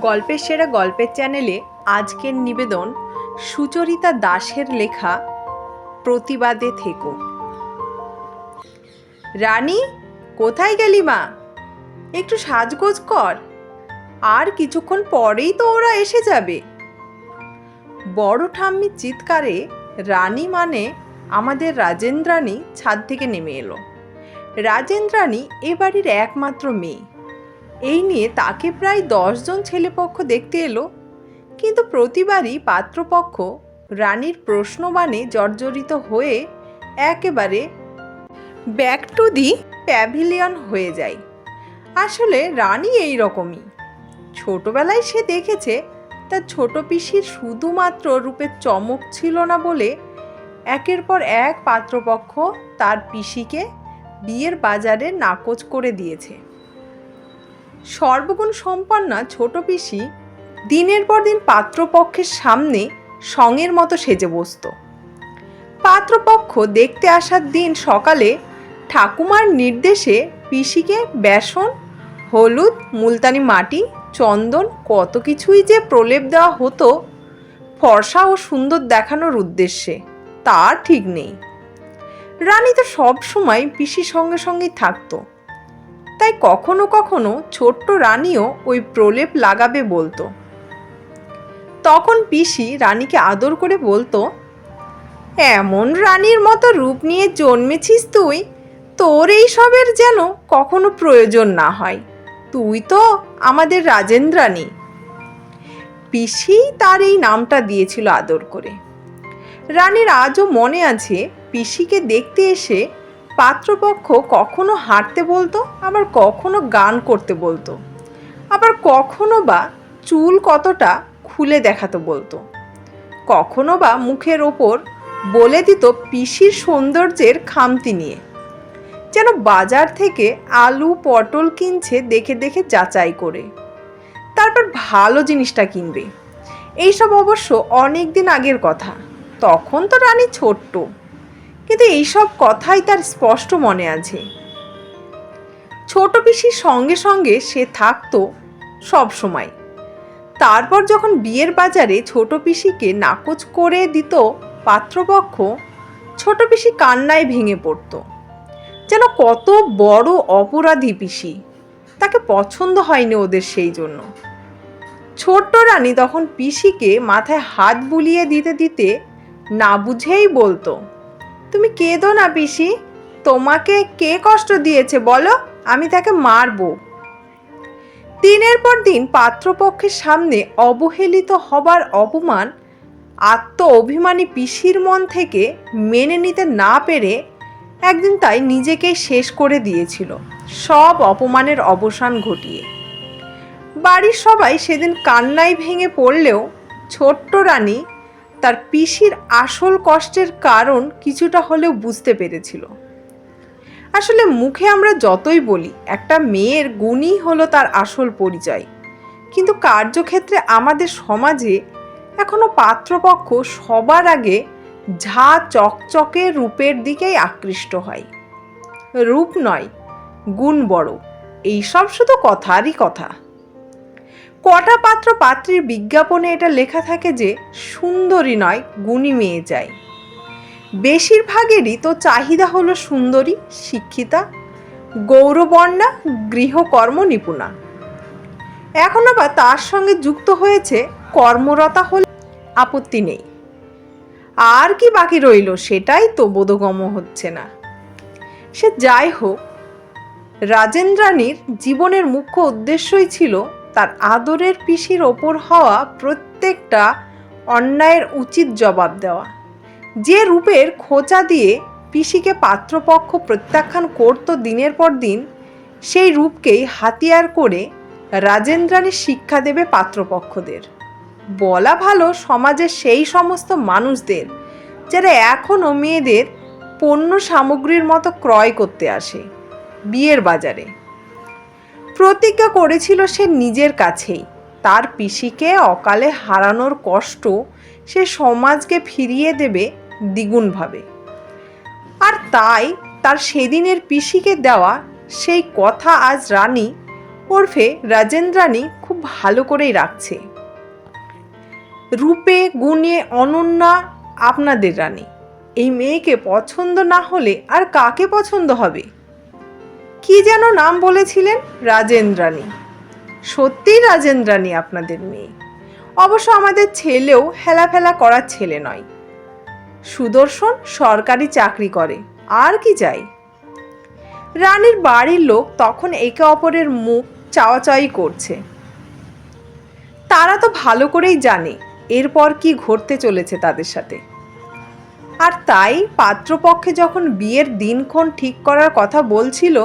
গল্পের সেরা গল্পের চ্যানেলে আজকের নিবেদন সুচরিতা দাসের লেখা প্রতিবাদে থেকো। রানী, কোথায় গেলি মা? একটু সাজগোজ কর। আর কিছুক্ষণ পরেই তো ওরা এসে যাবে। বড় ঠাম্মির চিৎকারে রানী মানে আমাদের রাজেন্দ্রাণী ছাদ থেকে নেমে এলো। রাজেন্দ্রাণী এ বাড়ির একমাত্র মেয়ে। এই নিয়ে তাকে প্রায় দশজন ছেলেপক্ষ দেখতে এলো। কিন্তু প্রতিবারই পাত্রপক্ষ রানীর প্রশ্নবাণে জর্জরিত হয়ে একেবারে ব্যাক টু দি প্যাভিলিয়ন হয়ে যায়। আসলে রানী এই রকমই ছোটবেলায় সে দেখেছে, তার ছোট পিসির শুধুমাত্র রূপে চমক ছিল না বলে একের পর এক পাত্রপক্ষ তার পিসিকে বিয়ের বাজারে নাকচ করে দিয়েছে। সর্বগুণ সম্পন্না ছোট পিসি দিনের পর দিন পাত্রপক্ষের সামনে সঙের মতো সেজে বসত। পাত্রপক্ষ দেখতে আসার দিন সকালে ঠাকুমার নির্দেশে পিসিকে বেসন, হলুদ, মুলতানি মাটি, চন্দন কত কিছুই যে প্রলেপ দেওয়া হতো ফর্সা ও সুন্দর দেখানোর উদ্দেশ্যে, তার ঠিক নেই। রানী তো সব সময় পিসির সঙ্গে সঙ্গেই থাকতো। তাই কখনো কখনো ছোট্ট রানীও ওই প্রলেপ লাগাবে বলতো। তখন পিসি রানীকে আদর করে বলতো, এমন রানীর মতো রূপ নিয়ে জন্মেছিস তুই, তোর এই সবের যেন কখনো প্রয়োজন না হয়। তুই তো আমাদের রাজেন্দ্রানী। পিসি তার এই নামটা দিয়েছিল আদর করে। রানীর আজও মনে আছে, পিসিকে দেখতে এসে পাত্রপক্ষ কখনো হাঁটতে বলতো, আবার কখনো গান করতে বলতো। আবার কখনো বা চুল কতটা খুলে দেখাতে বলতো। কখনো বা মুখের ওপর বলে দিত পিসির সৌন্দর্যের খামতি নিয়ে। যেন বাজার থেকে আলু, পটল কিনছে দেখে দেখে যাচাই করে। তারপর ভালো জিনিসটা কিনবে। এইসব অবশ্য অনেক দিন আগের কথা। তখন তো রানী ছোট্ট। কিন্তু এইসব কথাই তার স্পষ্ট মনে আছে। ছোট পিসির সঙ্গে সঙ্গে সে থাকতো সব সময়। তারপর যখন বিয়ের বাজারে ছোট পিসিকে নাকচ করে দিত পাত্রপক্ষ, ছোট পিসি কান্নায় ভেঙে পড়তো। যেন কত বড় অপরাধী পিসি। তাকে পছন্দ হয়নি ওদের সেই জন্য। ছোট্ট রানী তখন পিসিকে মাথায় হাত বুলিয়ে দিতে দিতে না বুঝেই বলতো তুমি কেঁদো না পিসি। তোমাকে কে কষ্ট দিয়েছে বলো? আমি তাকে মারবো। দিনের পর দিন পাত্রপক্ষের সামনে অবহেলিত হবার অপমান আত্ম অভিমানী পিসির মন থেকে মেনে নিতে না পেরে একদিন তাই নিজেকেই শেষ করে দিয়েছিল সব অপমানের অবসান ঘটিয়ে। বাড়ির সবাই সেদিন কান্নায় ভেঙে পড়লেও ছোট্ট রানী তার পিসির আসল কষ্টের কারণ কিছুটা হলেও বুঝতে পেরেছিল। আসলে মুখে আমরা যতই বলি, একটা মেয়ের গুণই হলো তার আসল পরিচয়। কিন্তু কার্যক্ষেত্রে আমাদের সমাজে এখনও পাত্রপক্ষ সবার আগে ঝা চকচকে রূপের দিকেই আকৃষ্ট হয়। রূপ নয়, গুণ বড়। এইসব শুধু কথারই কথা। কটা পাত্র পাত্রীর বিজ্ঞাপনে এটা লেখা থাকে যে সুন্দরী নয়, গুণী মেয়ে চাই। বেশিরভাগেরই তো চাহিদা হলো সুন্দরী, শিক্ষিতা, গৌরবর্ণা, গৃহকর্ম নিপুণা। এখন আবার তার সঙ্গে যুক্ত হয়েছে কর্মরতা হলে আপত্তি নেই। আর কি বাকি রইল সেটাই তো বোধগম্য হচ্ছে না। সে যাই হোক রাজেন্দ্রানীর জীবনের মুখ্য উদ্দেশ্যই ছিল তার আদরের পিসির ওপর হওয়া প্রত্যেকটা অন্যায়ের উচিত জবাব দেওয়া। যে রূপের খোঁচা দিয়ে পিসিকে পাত্রপক্ষ প্রত্যাখ্যান করত দিনের পর দিন, সেই রূপকেই হাতিয়ার করে রাজেন্দ্রাণী শিক্ষা দেবে পাত্রপক্ষদের। বলা ভালো, সমাজের সেই সমস্ত মানুষদের যারা এখনও মেয়েদের পণ্য সামগ্রীর মতো ক্রয় করতে আসে, বিয়ের বাজারে। প্রতিজ্ঞা করেছিল সে নিজের কাছেই। তার পিসিকে অকালে হারানোর কষ্ট সে সমাজকে ফিরিয়ে দেবে দ্বিগুণভাবে। আর তাই তার সেদিনের পিসিকে দেওয়া সেই কথা আজ রানী ওরফে রাজেন্দ্রাণী খুব ভালো করেই রাখছে। রূপে, গুণে, অনন্যা আপনাদের রানী। এই মেয়েকে পছন্দ না হলে আর কাকে পছন্দ হবে? কি যেন নাম বলেছিলেন? রাজেন্দ্রাণী। সত্যিই রাজেন্দ্রাণী আপনাদের মেয়ে। অবশ্য আমাদের ছেলেও হেলাফেলা করার ছেলে নয়। সুদর্শন সরকারি চাকরি করে, আর কি চাই? রানীর বাড়ির লোক তখন একে অপরের মুখ চাওয়াচাওয়ি করছে। তারা তো ভালো করেই জানে এরপর কি ঘটতে চলেছে তাদের সাথে। আর তাই পাত্রপক্ষে যখন বিয়ের দিনক্ষণ ঠিক করার কথা বলছিল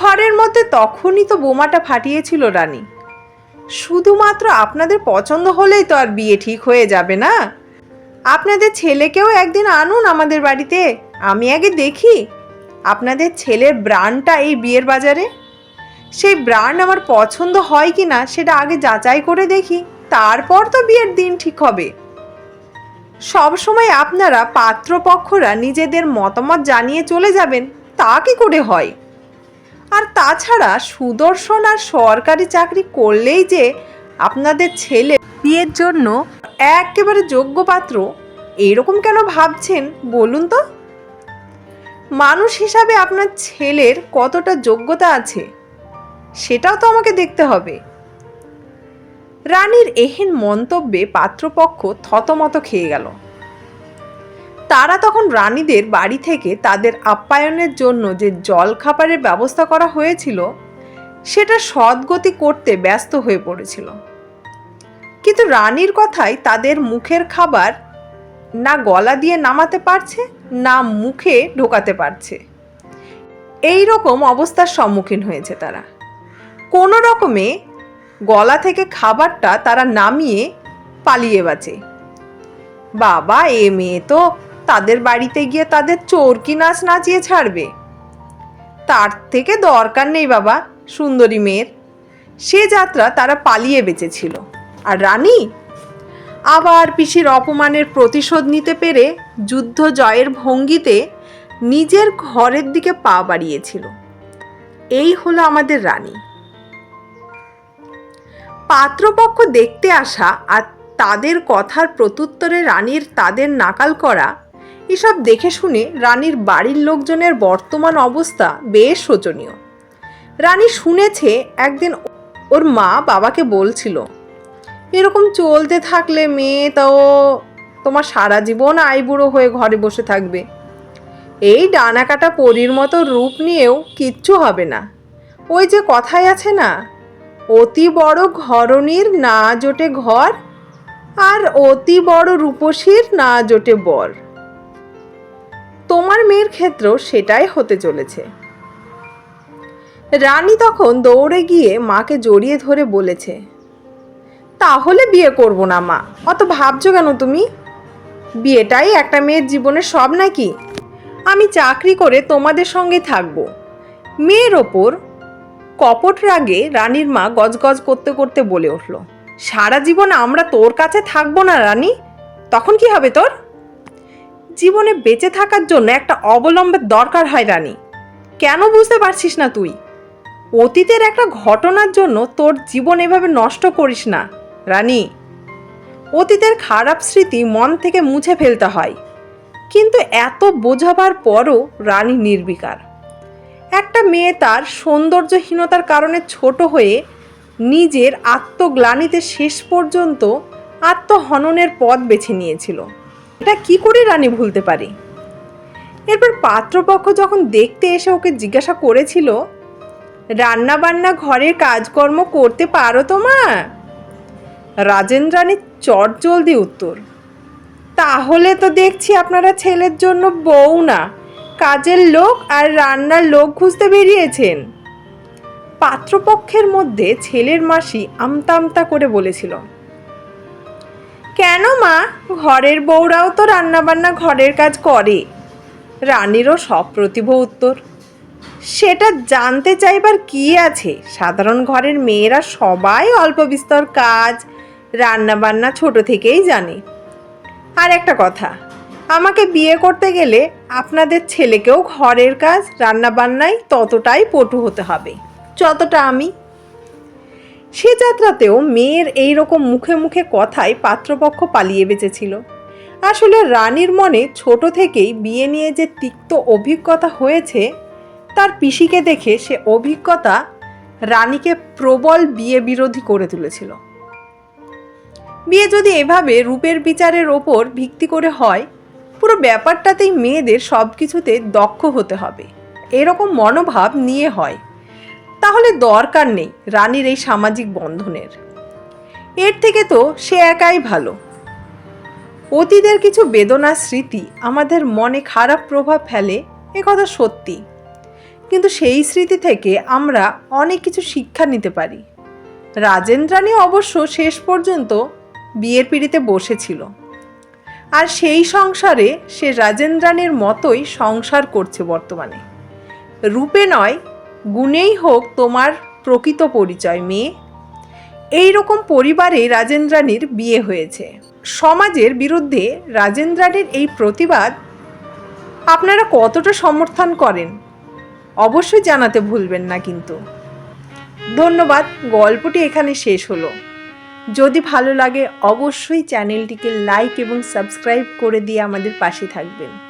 ঘরের মধ্যে তখনই তো বোমাটা ফাটিয়েছিল রানী। শুধুমাত্র আপনাদের পছন্দ হলেই তো আর বিয়ে ঠিক হয়ে যাবে না। আপনাদের ছেলেকেও একদিন আনুন আমাদের বাড়িতে, আমি আগে দেখি। আপনাদের ছেলের ব্রান্ডটা এই বিয়ের বাজারে? সেই ব্র্যান্ড আমার পছন্দ হয় কি না সেটা আগে যাচাই করে দেখি, তারপর তো বিয়ের দিন ঠিক হবে। সবসময় আপনারা পাত্রপক্ষরা নিজেদের মতামত জানিয়ে চলে যাবেন, তা কি করে হয়? আর তাছাড়া সুদর্শন আর সরকারি চাকরি করলেই যে আপনাদের ছেলে বিয়ের জন্য একেবারে যোগ্য পাত্র, এরকম কেন ভাবছেন বলুন তো? মানুষ হিসাবে আপনার ছেলের কতটা যোগ্যতা আছে, সেটাও তো আমাকে দেখতে হবে। রানীর এহেন মন্তব্যে পাত্রপক্ষ থতমত খেয়ে গেল। তারা তখন রানীদের বাড়ি থেকে তাদের আপ্যায়নের জন্য যে জলখাবারের ব্যবস্থা করা হয়েছিল, সেটা সদ্গতি করতে ব্যস্ত হয়ে পড়েছিল। কিন্তু রানীর কথাই তাদের মুখের খাবার না গলা দিয়ে নামাতে পারছে, না মুখে ঢোকাতে পারছে। এই রকম অবস্থার সম্মুখীন হয়েছে তারা। কোনো রকমে গলা থেকে খাবারটা তারা নামিয়ে পালিয়ে বাঁচে। বাবা, এ মেয়ে তো তাদের বাড়িতে গিয়ে তাদের চোরকি নাচ নাচিয়ে ছাড়বে? তার থেকে দরকার নেই বাবা, সুন্দরী মেয়ের। সে যাত্রা তারা পালিয়ে বেঁচেছিল। আর রানী? আবার পিসির অপমানের প্রতিশোধ নিতে পেরে যুদ্ধ জয়ের ভঙ্গিতে নিজের ঘরের দিকে পা বাড়িয়েছিল। এই হলো আমাদের রানী। পাত্রপক্ষ দেখতে আসা আর তাদের কথার প্রত্যুত্তরে রানীর তাদের নাকাল করা এসব দেখে শুনে রানীর বাড়ির লোকজনের বর্তমান অবস্থা বেশ শোচনীয়। রানী শুনেছে একদিন ওর মা বাবাকে বলছিল, এরকম চলতে থাকলে মেয়ে তাও তোমার সারা জীবন আইবুড়ো হয়ে ঘরে বসে থাকবে। এই ডানা কাটা পরীর মতো রূপ নিয়েও কিচ্ছু হবে না। ওই যে কথাই আছে না, অতি বড় ঘরণীর না জোটে ঘর আর অতি বড় রূপসীর না জোটে বর। তোমার মেয়ের ক্ষেত্রেও সেটাই হতে চলেছে। রানী তখন দৌড়ে গিয়ে মাকে জড়িয়ে ধরে বলেছে, তাহলে বিয়ে করব না মা, অত ভাবছ কেন তুমি? বিয়েটাই একটা মেয়ের জীবনের সব নাকি? আমি চাকরি করে তোমাদের সঙ্গে থাকব। মেয়ের ওপর কপট রাগে রানীর মা গজগজ করতে করতে বলে উঠল, সারা জীবন আমরা তোর কাছে থাকব না রানী? তখন কি হবে তোর? জীবনে বেঁচে থাকার জন্য একটা অবলম্বের দরকার হয় রানী। কেন বুঝতে পারছিস না তুই? অতীতের একটা ঘটনার জন্য তোর জীবন এভাবে নষ্ট করিস না, রানী। অতীতের খারাপ স্মৃতি মন থেকে মুছে ফেলতে হয়। কিন্তু এত বোঝাবার পরও রানী নির্বিকার। একটা মেয়ে তার সৌন্দর্যহীনতার কারণে ছোট হয়ে নিজের আত্মগ্লানিতে শেষ পর্যন্ত আত্মহননের পথ বেছে নিয়েছিল। এটা কি করে রানী ভুলতে পারি? এরপর পাত্রপক্ষ যখন দেখতে এসে ওকে জিজ্ঞাসা করেছিল রান্না বান্না ঘরের কাজকর্ম করতে পারো তো মা রাজেন্দ্রাণীর চট জলদি উত্তর, তাহলে তো দেখছি আপনারা ছেলের জন্য বউ না, কাজের লোক আর রান্নার লোক খুঁজতে বেরিয়েছেন। পাত্রপক্ষের মধ্যে ছেলের মাসি আমতা আমতা করে বলেছিল কেন মা? ঘরের বউরাও তো রান্নাবান্না ঘরের কাজ করে। রানীরও সপ্রতিভ উত্তর। সেটা জানতে চাইবার কি আছে? সাধারণ ঘরের মেয়েরা সবাই অল্প বিস্তর কাজ, রান্নাবান্না ছোট থেকেই জানে। আর একটা কথা, আমাকে বিয়ে করতে গেলে আপনাদের ছেলেকেও ঘরের কাজ, রান্নাবান্নায় ততটাই পটু হতে হবে। যতটা আমি সে যাত্রাতেও মেয়ের এই রকম মুখে মুখে কথায় পাত্রপক্ষ পালিয়ে বেঁচেছিল। আসলে রানীর মনে ছোট থেকেই বিয়ে নিয়ে যে তিক্ত অভিজ্ঞতা হয়েছে, তার পিসিকে দেখে সে অভিজ্ঞতা রানীকে প্রবল বিয়ে বিরোধী করে তুলেছিল। বিয়ে যদি এভাবে রূপের বিচারের ওপর ভিত্তি করে হয়, পুরো ব্যাপারটাতেই মেয়েদের সব কিছুতে দক্ষ হতে হবে। এরকম মনোভাব নিয়ে হয়। তাহলে দরকার নেই রানীর এই সামাজিক বন্ধনের। এর থেকে তো সে একাই ভালো। অতীতের কিছু বেদনার স্মৃতি আমাদের মনে খারাপ প্রভাব ফেলে, এ কথা সত্যি। কিন্তু সেই স্মৃতি থেকে আমরা অনেক কিছু শিক্ষা নিতে পারি। রাজেন্দ্রানী অবশ্য শেষ পর্যন্ত বিয়ের পিড়িতে বসেছিল। আর সেই সংসারে সে রাজেন্দ্রানীর মতোই সংসার করছে বর্তমানে। রূপে নয় গুণেই হোক তোমার প্রকৃত পরিচয়, মেয়ে। এই রকম পরিবারে রাজেন্দ্রানীর বিয়ে হয়েছে। সমাজের বিরুদ্ধে রাজেন্দ্রানীর এই প্রতিবাদ আপনারা কতটা সমর্থন করেন, অবশ্যই জানাতে ভুলবেন না কিন্তু। ধন্যবাদ, গল্পটি এখানে শেষ হলো। যদি ভালো লাগে, অবশ্যই চ্যানেলটিকে লাইক এবং সাবস্ক্রাইব করে দিয়ে আমাদের পাশে থাকবেন।